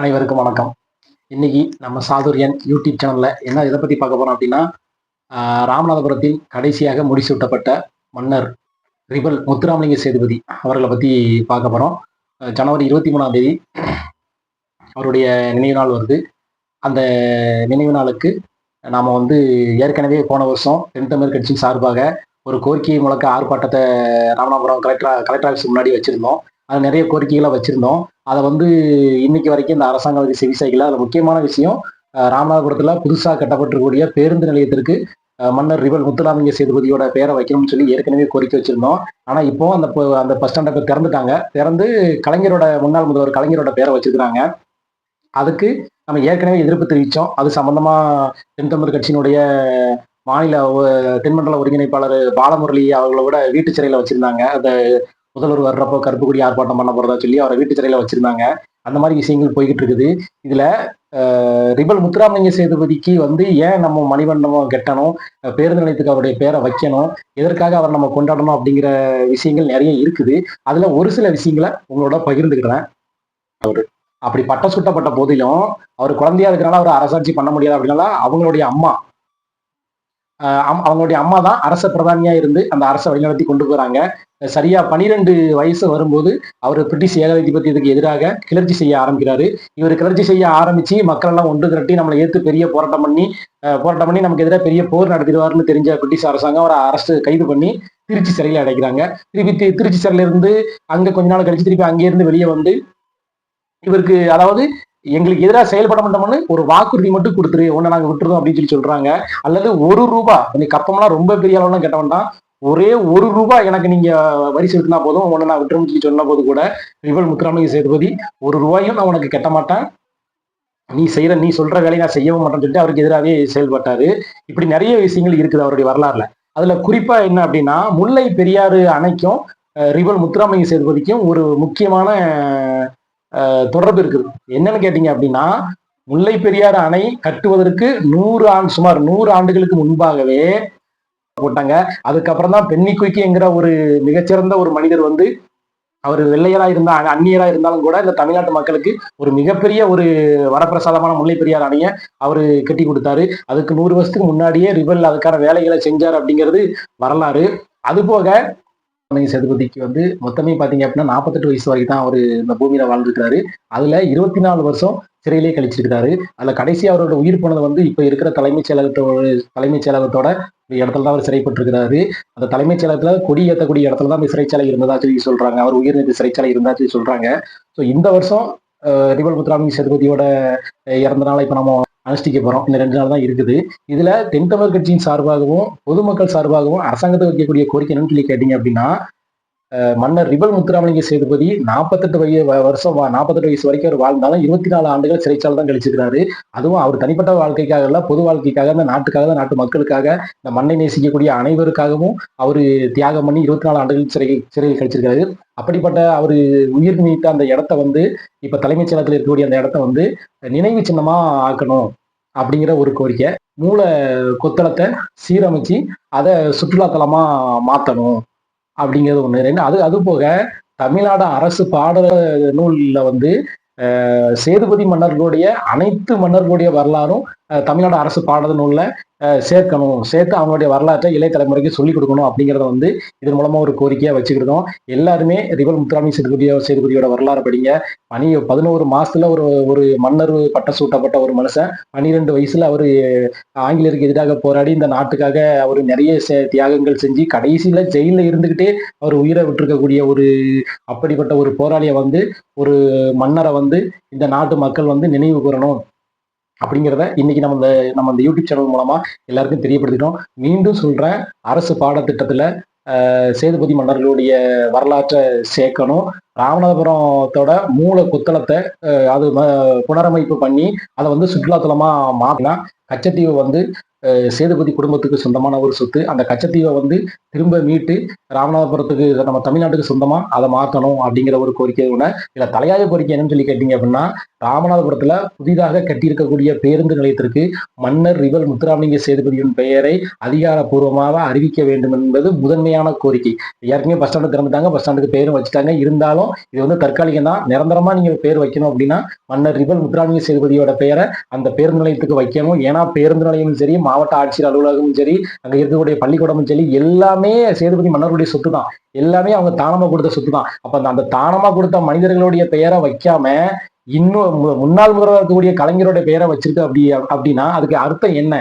அனைவருக்கும் வணக்கம். இன்னைக்கு நம்ம சாதுரியன் யூடியூப் சேனல்ல என்ன இதை பத்தி பார்க்க போறோம் அப்படின்னா ராமநாதபுரத்தில் கடைசியாக முடிசூட்டப்பட்ட மன்னர் ரிபல் முத்துராமலிங்க சேதுபதி அவர்களை பத்தி பார்க்க போறோம். ஜனவரி இருபத்தி மூணாம் தேதி அவருடைய நினைவு நாள் வருது. அந்த நினைவு நாளுக்கு நாம் வந்து ஏற்கனவே போன வருஷம் தென் தமிழ் கட்சியின் சார்பாக ஒரு கோரிக்கை முழக்க ஆர்ப்பாட்டத்தை ராமநாதபுரம் கலெக்டர் கலெக்டர் ஆஃபீஸ் முன்னாடி வச்சுருந்தோம். அது நிறைய கோரிக்கைகளை வச்சுருந்தோம். அதை வந்து இன்னைக்கு வரைக்கும் இந்த அரசாங்கம் அதுக்கு செவி செய்யல அதில் முக்கியமான விஷயம் ராமநாதபுரத்தில் புதுசாக கட்டப்பட்டிருக்கக்கூடிய பேருந்து நிலையத்திற்கு மன்னர் ரிவல் முத்துராமலிங்க சேதுபதியோட பேரை வைக்கணும்னு சொல்லி ஏற்கனவே கோரிக்கை வச்சிருந்தோம். ஆனால் இப்போ அந்த ப- அந்த பஸ் ஸ்டாண்டை திறந்துட்டாங்க. திறந்து கலைஞரோட முன்னாள் முதல்வர் கலைஞரோட பேரை வச்சிருக்கிறாங்க. அதுக்கு நம்ம ஏற்கனவே எதிர்ப்பு தெரிவித்தோம் அது சம்பந்தமா தென் தமிழ் கட்சியினுடைய மாநில தென்மண்டல ஒருங்கிணைப்பாளர் பாலமுரளி அவர்களோட வீட்டு சிறையில் வச்சிருந்தாங்க. அந்த முதல்வர் வர்றப்போ கருப்புக்குடி ஆர்ப்பாட்டம் பண்ண போறதா சொல்லி அவரை வீட்டு சிறையில வச்சிருந்தாங்க. அந்த மாதிரி விஷயங்கள் போய்கிட்டு இருக்குது. இதுல ரிபல் முத்துராமலிங்க சேதுபதிக்கு வந்து ஏன் நம்ம மணிமண்டபம் கெட்டணும்? பேருந்து நிலையத்துக்கு அவருடைய பேரை வைக்கணும்? எதற்காக அவர் நம்ம கொண்டாடணும் அப்படிங்கிற விஷயங்கள் நிறைய இருக்குது. அதுல ஒரு சில விஷயங்களை உங்களோட பகிர்ந்துக்கிறேன். அவரு அப்படி பட்ட சுட்டப்பட்ட போதிலும் அவர் குழந்தையா இருக்கிறனால அவர் அரசாட்சி பண்ண முடியாது அப்படின்னால அவங்களுடைய அம்மா அவங்களுடைய அம்மா தான் அரச பிரதானியா இருந்து அந்த அரசை வழிநடத்தி கொண்டு போறாங்க. சரியா பனிரெண்டு வயசு வரும்போது அவர் பிரிட்டிஷ் ஏகாதிபத்தியத்துக்கு எதிராக கிளர்ச்சி செய்ய ஆரம்பிக்கிறாரு. இவர் கிளர்ச்சி செய்ய ஆரம்பிச்சு மக்கள் எல்லாம் ஒன்று திரட்டி நம்மளை ஏத்து பெரிய போராட்டம் பண்ணி போராட்டம் பண்ணி நமக்கு எதிராக பெரிய போர் நடத்திடுவார்னு தெரிஞ்ச பிரிட்டிஷ் அரசாங்கம் அவரை அரசு கைது பண்ணி திருச்சி சிறையில் அடைக்கிறாங்க. திருப்பி திருச்சி சிறையில இருந்து அங்க கொஞ்ச நாள் கழிச்சு திருப்பி அங்கே இருந்து வெளியே வந்து இவருக்கு அதாவது எங்களுக்கு எதிராக செயல்பட மாட்டோம்னு ஒரு வாக்குறுதி மட்டும் கொடுத்துரு உன்னை நாங்க விட்டுருதோம் அப்படின்னு சொல்லி சொல்றாங்க. அல்லது ஒரு ரூபா நீ கப்பம்லாம் ரொம்ப பெரிய அளவுலாம் கேட்ட வேண்டாம் ஒரே ஒரு ரூபாய் எனக்கு நீங்க வரி செலுத்தினா போதும் உன்னை நான் விட்டுரும் சொல்லி சொன்ன போது கூட ரிவல் முத்துராமலிங்க சேதுபதி ஒரு ரூபாயும் நான் உனக்கு கட்ட மாட்டேன். நீ செய்யற நீ சொல்ற வேலையை நான் செய்யவும் மாட்டேன்னு சொல்லிட்டு அவருக்கு எதிராகவே செயல்பட்டாரு. இப்படி நிறைய விஷயங்கள் இருக்குது அவருடைய வரலாறுல. அதுல குறிப்பா என்ன அப்படின்னா முல்லை பெரியாறு அணைக்கும் ரிவல் முத்துராமலிங்க சேதுபதிக்கும் ஒரு முக்கியமான தொடர்பு இருக்குது. என்னன்னு கேட்டீங்க அப்படின்னா முல்லை பெரியார் அணை கட்டுவதற்கு நூறு ஆண்டு சுமார் நூறு ஆண்டுகளுக்கு முன்பாகவே போட்டாங்க. அதுக்கப்புறம் தான் பென்னி குயிக்கிங்கிற ஒரு மிகச்சிறந்த ஒரு மனிதர் வந்து அவர் வெள்ளையரா இருந்தா அந்நியரா இருந்தாலும் கூட இந்த தமிழ்நாட்டு மக்களுக்கு ஒரு மிகப்பெரிய ஒரு வரப்பிரசாதமான முல்லை பெரியார் அணையை அவரு கட்டி கொடுத்தாரு. அதுக்கு நூறு வருஷத்துக்கு முன்னாடியே ரிவல் அதுக்கான வேலைகளை செஞ்சார் அப்படிங்கிறது வரலாறு. அது போக ராமலிங்க சேதுபதிக்கு வந்து மொத்தமே பாத்தீங்க அப்படின்னா நாற்பத்தெட்டு வயசு வரைக்கும் தான் அவர் இந்த பூமியில வாழ்ந்துருக்காரு அதுல இருபத்தி நாலு வருஷம் சிறையிலே கழிச்சிருக்காரு அதுல கடைசி அவரோட உயிர் போனது வந்து இப்ப இருக்கிற தலைமைச் செயலகத்தோட தலைமைச் செயலகத்தோட இடத்துல தான் அவர் சிறைப்பட்டிருக்கிறாரு. அந்த தலைமைச் செயலகத்துல கொடி ஏற்றக்கூடிய இடத்துல தான் இந்த சிறைச்சாலை இருந்ததா சொல்லி சொல்றாங்க. அவர் உயிர்நீதி சிறைச்சாலை இருந்தா சொல்லி சொல்றாங்க. ஸோ இந்த வருஷம் ரிவல் முத்துராமலிங்க சதுபதியோட இறந்த நாளை இப்ப நம்ம அனுஷ்டிக்க போறோம். இந்த ரெண்டு நாள் தான் இருக்குது. இதுல தென் தமிழ் கட்சியின் சார்பாகவும் பொதுமக்கள் சார்பாகவும் அரசாங்கத்தை வைக்கக்கூடிய கோரிக்கை என்னன்னு சொல்லி கேட்டீங்க அப்படின்னா மன்னர் ரிபல் முத்துராமலிங்க சேதுபதி நாற்பத்தெட்டு வய வருஷம் நாற்பத்தெட்டு வயசு வரைக்கும் அவர் வாழ்ந்தாலும் இருபத்தி நாலு ஆண்டுகள் சிறைச்சாலை தான் கழிச்சிருக்காரு அதுவும் அவர் தனிப்பட்ட வாழ்க்கைக்காக இல்ல பொது வாழ்க்கைக்காக இந்த நாட்டுக்காக நாட்டு மக்களுக்காக இந்த மண்ணை நேசிக்கக்கூடிய அனைவருக்காகவும் அவர் தியாகம் பண்ணி இருபத்தி நாலு ஆண்டுகள் சிறை சிறையில் கழிச்சிருக்காரு அப்படிப்பட்ட அவர் உயிர் நீத்த அந்த இடத்த வந்து இப்ப தலைமைச் செயலகத்தில் இருக்கக்கூடிய அந்த இடத்த வந்து நினைவு சின்னமா ஆக்கணும் அப்படிங்கிற ஒரு கோரிக்கை. மூல கொத்தளத்தை சீரமைச்சு அதை சுற்றுலாத்தலமா மாத்தணும். அப்படிங்கிறது ஒன்று ரெண்டு அது அது போக தமிழ்நாடு அரசு பாடல் நூலில் வந்து சேதுபதி மன்னர்களுடைய அனைத்து மன்னர்களுடைய வரலாறும் தமிழ்நாடு அரசு பாடல் நூலில் சேர்க்கணும். சேர்த்து அவங்களுடைய வரலாற்றை இளைய தலைமுறைக்கு சொல்லிக் கொடுக்கணும் அப்படிங்கிறத வந்து இதன் மூலமாக ஒரு கோரிக்கையாக வச்சுக்கிட்டோம். எல்லாருமே ரிவல் முத்துராமலிங்க சேதுபதியோ சேதுபதியோட வரலாறு படிங்க. பனி பதினோரு மாசத்துல ஒரு ஒரு மன்னர் பட்ட சூட்டப்பட்ட ஒரு மனுஷன் பன்னிரெண்டு வயசுல அவர் ஆங்கிலேயருக்கு எதிராக போராடி இந்த நாட்டுக்காக அவர் நிறைய தியாகங்கள் செஞ்சு கடைசியில ஜெயிலில் இருந்துகிட்டே அவர் உயிரை விட்டுருக்கக்கூடிய ஒரு அப்படிப்பட்ட ஒரு போராளியை வந்து ஒரு மன்னரை வந்து இந்த நாட்டு மக்கள் வந்து நினைவு கூறணும். அப்படிங்கிறத இன்னைக்கு நம்ம இந்த நம்ம இந்த யூடியூப் சேனல் மூலமா எல்லாருக்கும் தெரியப்படுத்திட்டோம். மீண்டும் சொல்றேன் அரசு பாடத்திட்டத்துல சேதுபதி மன்னர்களுடைய வரலாற்றை சேர்க்கணும். ராமநாதபுரத்தோட மூல குத்தலத்தை அது புனரமைப்பு பண்ணி அதை வந்து சுற்றுலாத்தலமா மாத்தினா கச்சத்தீவு வந்து சேதுபதி குடும்பத்துக்கு சொந்தமான ஒரு சொத்து. அந்த கச்சத்தீவை வந்து திரும்ப மீட்டு ராமநாதபுரத்துக்கு நம்ம தமிழ்நாட்டுக்கு சொந்தமா அதை மாற்றணும் அப்படிங்கிற ஒரு கோரிக்கை ஒன்று இதில் தலையாய கோரிக்கை என்னன்னு சொல்லி கேட்டீங்க அப்படின்னா ராமநாதபுரத்தில் புதிதாக கட்டியிருக்கக்கூடிய பேருந்து நிலையத்திற்கு மன்னர் ரிவல் முத்துராமலிங்க சேதுபதியின் பெயரை அதிகாரப்பூர்வமாக அறிவிக்க வேண்டும் என்பது முதன்மையான கோரிக்கை. ஏற்கனவே பஸ் ஸ்டாண்டு திறந்துட்டாங்க பஸ் ஸ்டாண்டுக்கு பேரும் வச்சுட்டாங்க. இருந்தாலும் இது வந்து தற்காலிகம் தான். நிரந்தரமாக நீங்கள் பேர் வைக்கணும் அப்படின்னா மன்னர் ரிவல் முத்துராமலிங்க சேதுபதியோட பெயரை அந்த பேருந்து நிலையத்துக்கு வைக்கணும். ஏன்னா பேருந்து நிலையமும் சரி மாவட்ட ஆட்சியர் அலுவலகமும் சரி அங்க இருக்கக்கூடிய பள்ளிக்கூடமும் சரி எல்லாமே சேதுபதி மன்னருடைய சொத்து தான் எல்லாமே அவங்க தானமா கொடுத்த சொத்து தான் அப்ப அந்த- அந்த தானமா கொடுத்த மனிதர்களுடைய பெயரை வைக்காம இன்னும் முன்னாள் முதல்வர் இருக்கக்கூடிய கலைஞருடைய பெயரை வச்சிருக்கு அப்படி அப்படின்னா அதுக்கு அர்த்தம் என்ன?